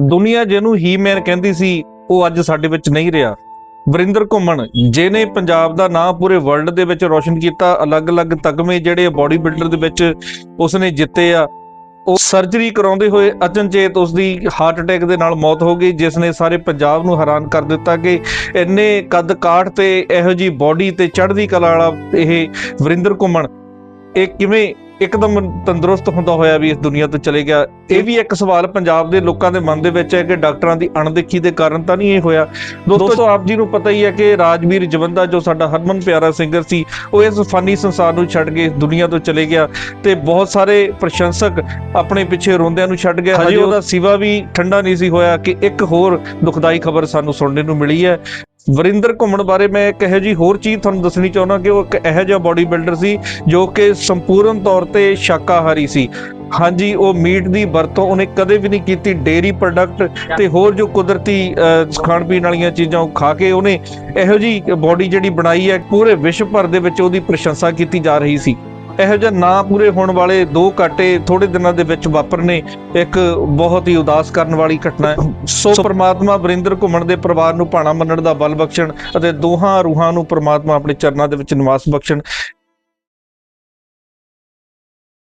ਦੁਨੀਆ ਜਿਹਨੂੰ ਹੀ ਮੈਨ ਕਹਿੰਦੀ ਸੀ, ਉਹ ਅੱਜ ਸਾਡੇ ਵਿੱਚ ਨਹੀਂ ਰਿਹਾ। ਵਰਿੰਦਰ ਘੁੰਮਣ, ਜਿਹਨੇ ਪੰਜਾਬ ਦਾ ਨਾਂ ਪੂਰੇ ਵਰਲਡ ਦੇ ਵਿੱਚ ਰੋਸ਼ਨ ਕੀਤਾ, ਅਲੱਗ-ਅਲੱਗ ਤਗਮੇ ਜਿਹੜੇ ਬਾਡੀ ਬਿਲਡਰ ਦੇ ਵਿੱਚ ਉਸਨੇ ਜਿੱਤੇ ਆ। ਉਹ ਸਰਜਰੀ ਕਰਾਉਂਦੇ ਹੋਏ ਅਚਨਚੇਤ ਉਸਦੀ ਹਾਰਟ ਅਟੈਕ ਦੇ ਨਾਲ ਮੌਤ ਹੋ ਗਈ ਜਿਸ ਨੇ ਸਾਰੇ ਪੰਜਾਬ ਨੂੰ ਹੈਰਾਨ ਕਰ ਦਿੱਤਾ ਕਿ ਇੰਨੇ ਕੱਦ ਕਾਠ ਤੇ ਇਹੋ ਜੀ ਬਾਡੀ ਤੇ ਚੜ੍ਹਦੀ ਕਲਾ ਵਾਲਾ ਇਹ ਵਰਿੰਦਰ ਘੁੰਮਣ ਇਹ ਕਿਵੇਂ ਇੱਕਦਮ ਤੰਦਰੁਸਤ ਹੁੰਦਾ ਹੋਇਆ ਵੀ ਇਸ ਦੁਨੀਆ ਤੋਂ ਚਲੇ ਗਿਆ? ਇਹ ਵੀ ਇੱਕ ਸਵਾਲ ਪੰਜਾਬ ਦੇ ਲੋਕਾਂ ਦੇ ਮਨ ਦੇ ਵਿੱਚ ਹੈ ਕਿ ਡਾਕਟਰਾਂ ਦੀ ਅਣਦੇਖੀ ਦੇ ਕਾਰਨ ਤਾਂ ਨਹੀਂ ਇਹ ਹੋਇਆ? ਦੋਸਤੋ ਆਪ ਜੀ ਨੂੰ ਪਤਾ ਹੀ ਹੈ ਕਿ ਰਾਜਵੀਰ ਜਵੰਦਾ ਜੋ ਸਾਡਾ ਹਰਮਨ ਪਿਆਰਾ ਸਿੰਗਰ ਸੀ ਉਹ ਇਸ ਫਨੀ ਸੰਸਾਰ ਨੂੰ ਛੱਡ ਕੇ ਇਸ ਦੁਨੀਆ ਤੋਂ ਚਲੇ ਗਿਆ ਤੇ ਬਹੁਤ ਸਾਰੇ ਪ੍ਰਸ਼ੰਸਕ ਆਪਣੇ ਪਿੱਛੇ ਰੋਂਦਿਆਂ ਨੂੰ ਛੱਡ ਗਏ। ਹਜੇ ਉਹਦਾ ਸਿਵਾ ਵੀ ਠੰਡਾ ਨਹੀਂ ਸੀ ਹੋਇਆ ਕਿ ਇੱਕ ਹੋਰ ਦੁਖਦਾਈ ਖਬਰ ਸਾਨੂੰ ਸੁਣਨ ਨੂੰ ਮਿਲੀ ਹੈ। ਵਰਿੰਦਰ, ਘੁੰਮਣ ਬਾਰੇ ਮੈਂ ਇੱਕ ਇਹੋ ਜੀ ਹੋਰ ਚੀਜ਼ ਤੁਹਾਨੂੰ ਦੱਸਣੀ ਚਾਹੁੰਦਾ ਕਿ ਉਹ ਇੱਕ ਇਹੋ ਜਿਹਾ ਬਾਡੀ ਬਿਲਡਰ ਸੀ ਜੋ ਕਿ ਸੰਪੂਰਨ ਤੌਰ ਤੇ ਸ਼ਾਕਾਹਾਰੀ ਸੀ। ਹਾਂਜੀ, ਉਹ ਮੀਟ ਦੀ ਵਰਤੋਂ ਉਹਨੇ ਕਦੇ ਵੀ ਨਹੀਂ ਕੀਤੀ। ਡੇਰੀ ਪ੍ਰੋਡਕਟ ਤੇ ਹੋਰ ਜੋ ਕੁਦਰਤੀ ਖਾਣ ਪੀਣ ਵਾਲੀਆਂ ਚੀਜ਼ਾਂ ਉਹ ਖਾ ਕੇ ਉਹਨੇ ਇਹੋ ਜੀ ਬਾਡੀ ਜਿਹੜੀ ਬਣਾਈ ਹੈ, ਪੂਰੇ ਵਿਸ਼ਵ ਭਰ ਦੇ ਵਿੱਚ ਉਹਦੀ ਪ੍ਰਸ਼ੰਸਾ ਕੀਤੀ ਜਾ ਰਹੀ ਸੀ। ਇਹੋ ਜਿਹਾ ਨਾ ਪੂਰੇ ਹੋਣ ਵਾਲੇ ਦੋ ਘਾਟੇ ਥੋੜੇ ਦਿਨਾਂ ਦੇ ਵਿੱਚ ਵਾਪਰਨੇ ਇੱਕ ਬਹੁਤ ਹੀ ਉਦਾਸ ਕਰਨ ਵਾਲੀ ਘਟਨਾ ਹੈ। ਸੋ ਪ੍ਰਮਾਤਮਾ ਵਰਿੰਦਰ ਘੁੰਮਣ ਦੇ ਪਰਿਵਾਰ ਨੂੰ ਭਾਣਾ ਮੰਨਣ ਦਾ ਬਲ ਬਖਸ਼ਣ ਅਤੇ ਦੋਹਾਂ ਰੂਹਾਂ ਨੂੰ ਪ੍ਰਮਾਤਮਾ ਆਪਣੇ ਚਰਨਾਂ ਦੇ ਵਿੱਚ ਨਿਵਾਸ ਬਖਸ਼ਣ।